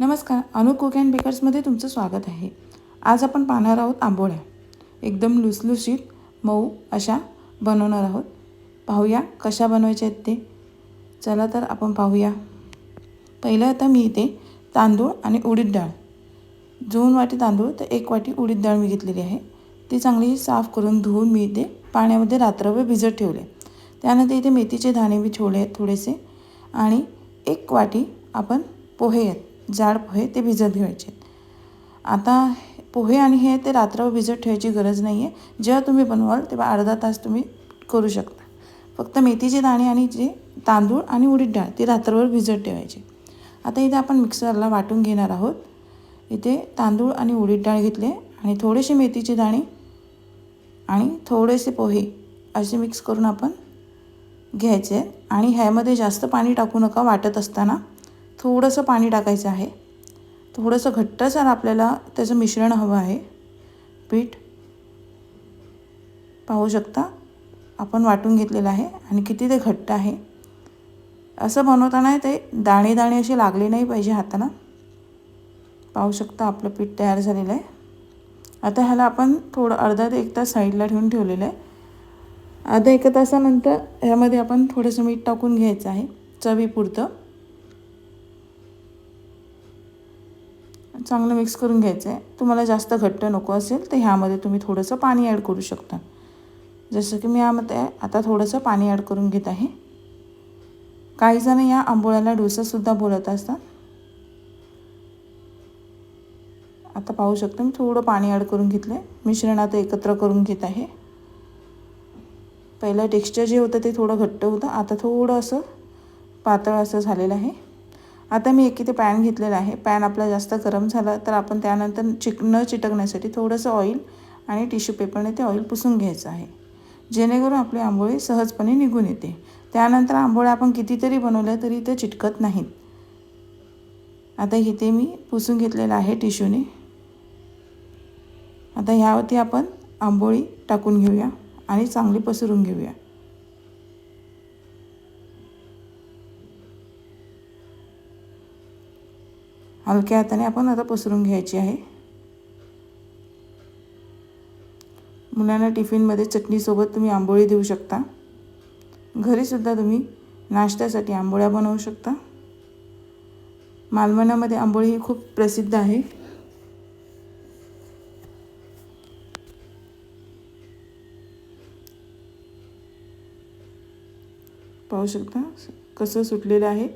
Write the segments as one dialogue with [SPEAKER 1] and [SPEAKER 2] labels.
[SPEAKER 1] नमस्कार अनु cook and बेकर्समध्ये तुमचं स्वागत आहे. आज आपण पाहणार आहोत आंबोळ्या. एकदम लुसलुशीत मऊ अशा बनवणार आहोत. पाहूया कशा बनवायच्या आहेत ते. चला तर आपण पाहूया. पहिलं आता मी इथे तांदूळ आणि उडीद डाळ. दोन वाटी तांदूळ तर एक वाटी उडीद डाळ मी घेतलेली आहे. ती चांगली साफ करून धुवून मी इथे पाण्यामध्ये रात्रभर भिजत ठेवले. त्यानंतर इथे मेथीचे दाणे मी ठेवले आहेत थोडेसे आणि एक वाटी आपण पोहे आहेत. जाड पोहे ते भिजत घ्यायचे आता पोहे आणि हे ते रात्रभर भिजत ठेवायची गरज नाही आहे जेव्हा तुम्ही बनवाल तेव्हा अर्धा तास तुम्ही करू शकता. फक्त मेथीचे दाणे आणि जे तांदूळ आणि उडीद डाळ ती रात्रभर भिजत ठेवायची. आता इथे आपण मिक्सरला वाटून घेणार आहोत. इथे तांदूळ आणि उडीद डाळ घेतले आणि थोडेसे मेथीचे दाणे आणि थोडेसे पोहे असे मिक्स करून आपण घ्यायचे आणि ह्यामध्ये जास्त पाणी टाकू नका वाटत असताना. थोडंसं पाणी टाकायचं आहे. थोडंसं घट्टसर आपल्याला त्याचं मिश्रण हवं आहे पीठ पाहू शकता. आपण वाटून घेतलेलं आहे आणि किती ते घट्ट आहे. असं बनवताना ते दाणे दाणे असे लागले नाही पाहिजे हाताला. पाहू शकता आपलं पीठ तयार झालेलं आहे. आता ह्याला आपण थोडं अर्धा ते एक तास साईडला ठेवून ठेवलेलं आहे. अर्धा एक तासानंतर ह्यामध्ये आपण थोडंसं मीठ टाकून घ्यायचं आहे चवीपुरतं. चांगलं मिक्स करून घ्यायचं आहे तुम्हाला जास्त घट्ट नको असेल तर ह्यामध्ये तुम्ही थोडंसं पाणी ॲड करू शकता. जसं की मी यामध्ये आता थोडंसं पाणी ॲड करून घेत आहे. काही जण या आंबोळ्याला डोसासुद्धा बोलत असतात. आता पाहू शकतो मी थोडं पाणी ॲड करून घेतलं आहे मिश्रण आता एकत्र करून घेत आहे. पहिलं टेक्स्चर जे होतं ते थोडं घट्ट होतं. आता थोडं असं पातळ असं झालेलं आहे. आता मी एक इथे पॅन घेतलेला आहे. पॅन आपला जास्त गरम झाला तर आपण त्यानंतर चिक न चिटकण्यासाठी थोडंसं ऑइल आणि टिश्यू पेपरने ते ऑइल पुसून घ्यायचं आहे. जेणेकरून आपली आंबोळी सहजपणे निघून येते. त्यानंतर आंबोळ्या आपण कितीतरी बनवल्या तरी ते चिटकत नाहीत. आता इथे मी पुसून घेतलेलं आहे टिश्यूने. आता ह्यावरती आपण आंबोळी टाकून घेऊया आणि चांगली पसरून घेऊया. हलक्या हाताने आपण आता पसरून घ्यायची आहे. मुलांना टिफिनमध्ये चटणीसोबत तुम्ही आंबोळी देऊ शकता. घरीसुद्धा तुम्ही नाश्त्यासाठी आंबोळ्या बनवू शकता. मालवणामध्ये आंबोळी ही खूप प्रसिद्ध आहे. पाहू शकता कसं सुटलेलं आहे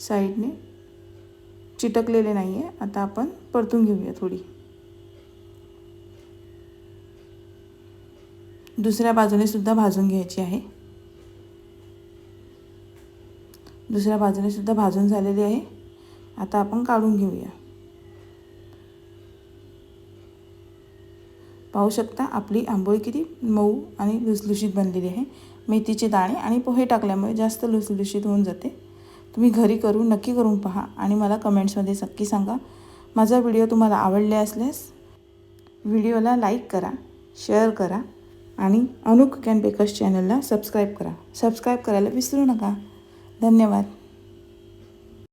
[SPEAKER 1] साईडने. चिटकलेले नाही आहे आता आपण परतून घेऊया थोडी. दुसऱ्या बाजूने सुद्धा भाजून घ्यायची आहे. दुसऱ्या बाजूने सुद्धा भाजून झालेली आहे. आता आपण काढून घेऊया. पाहू शकता आपली आंबोळी किती मऊ आणि लुसलुशीत बनलेली आहे. मेथीचे दाणे आणि पोहे टाकल्यामुळे जास्त लुसलुशीत होऊन जाते. तुम्ही घरी करून नक्की करून पहा आणि मला कमेंट्समध्ये नक्की सांगा. माझा व्हिडिओ तुम्हाला आवडले असल्यास व्हिडिओला लाईक करा शेअर करा आणि अनुक कॅन बेकर्स चॅनलला सबस्क्राईब करा. सबस्क्राईब करायला विसरू नका. धन्यवाद.